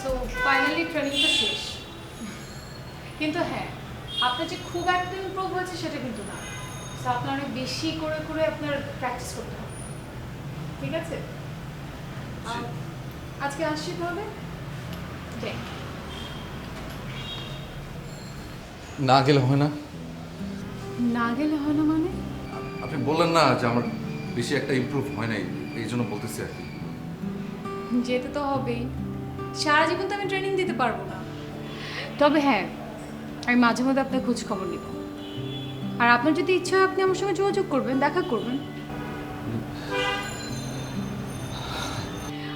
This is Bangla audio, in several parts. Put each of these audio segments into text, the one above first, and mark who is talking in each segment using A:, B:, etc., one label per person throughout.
A: সো ফাইনালি ট্রেনিংটা শেষ। কিন্তু হ্যাঁ আপনার যে খুব একটা ইমপ্রুভ হয়েছে সেটা কিন্তু না। সো আপনার অনেক বেশি করে করে আপনার প্র্যাকটিস করতে হবে। ঠিক আছে? আজকে আসছি তাহলে?
B: না গেলে হয় না?
A: না গেলে হয় না মানে?
B: আপনি বললেন না যে আমার বেশি একটা ইমপ্রুভ হয় নাই এই জন্য বলতেছি আর কি।
A: যেতে তো হবেই। সারা জীবন তো আমি ট্রেনিং দিতে পারব না। তবে হ্যাঁ আমি মাঝে মধ্যে আপনার খোঁজ খবর নিব। আর আপনার যদি ইচ্ছা হয় আপনি আমার সঙ্গে যোগাযোগ করবেন দেখা করবেন।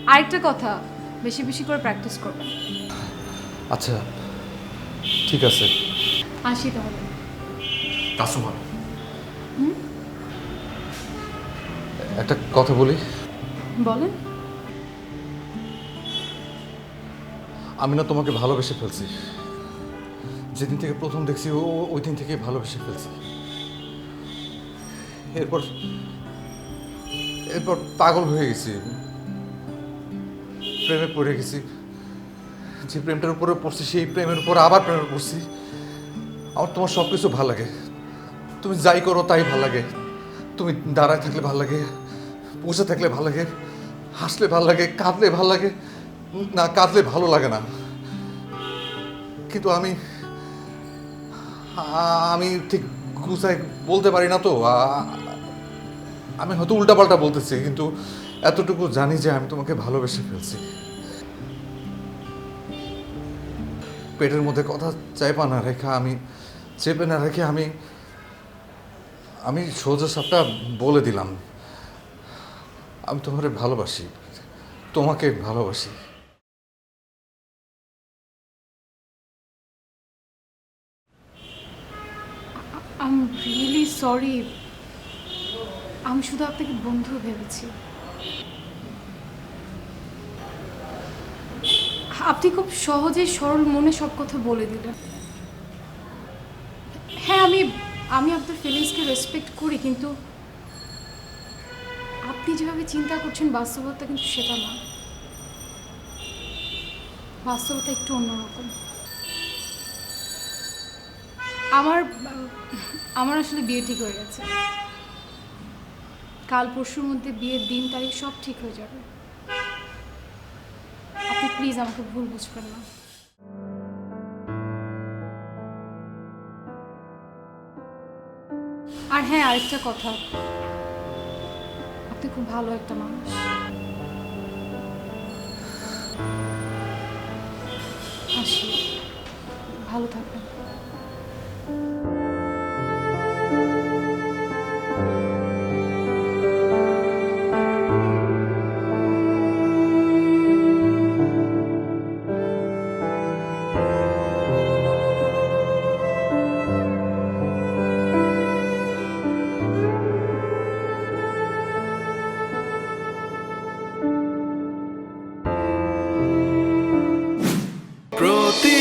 A: আরেকটা কথা বেশি বেশি করে প্র্যাকটিস করবেন।
B: আচ্ছা ঠিক আছে।
A: আসি তাহলে।
B: কাস্টমার একটা কথা বলি।
A: বলেন।
B: আমি না তোমাকে ভালোবেসে ফেলছি। যেদিন থেকে প্রথম দেখছি, ও ওই দিন থেকে ভালোবেসে ফেলছি। এরপর এরপর পাগল হয়ে গেছি। প্রেমে পড়ে গেছি। যে প্রেমটার উপরে পড়ছি, সেই প্রেমের উপর আবার প্রেমে পড়ছি। আমার তোমার সব কিছু ভালো লাগে। তুমি যাই করো, তাই ভালো লাগে। তুমি দাঁড়ায় থাকলে ভালো লাগে, বসে থাকলে ভালো লাগে, হাসলে ভালো লাগে, কাঁদলে ভালো লাগে। না, কাঁদলে ভালো লাগে না। কিন্তু আমি আমি ঠিক গুছাই বলতে পারি না তো। আমি হয়তো উল্টাপাল্টা বলতেছি, কিন্তু এতটুকু জানি যে আমি তোমাকে ভালোবেসে ফেলছি। পেটের মধ্যে কথা চাইপা না রেখে আমি, চেপে না রেখে আমি আমি সোজা সাপটা বলে দিলাম। আমি তোমারে ভালোবাসি, তোমাকে ভালোবাসি।
A: আম রিয়েলি সরি আমি শুধু আপনাকে বন্ধু ভেবেছি। আপনি খুব সহজে, সরল মনে সব কথা বলে দিলেন। হ্যাঁ আমি আমি আপনার ফিলিংসকে রেসপেক্ট করি, কিন্তু আপনি যেভাবে চিন্তা করছেন, বাস্তবতা কিন্তু সেটা না। বাস্তবতা একটু অন্যরকম। আমার আমার আসলে বিয়ে ঠিক হয়ে গেছে। কাল পরশুর মধ্যে বিয়ের দিন, তারিখ সব ঠিক হয়ে যাবে। আপনি প্লিজ আমাকে ভুল বুঝবেন না। আর হ্যাঁ আরেকটা কথা। আপনি খুব ভালো একটা মানুষ। আসি। ভালো থাকবেন।
C: প্রতি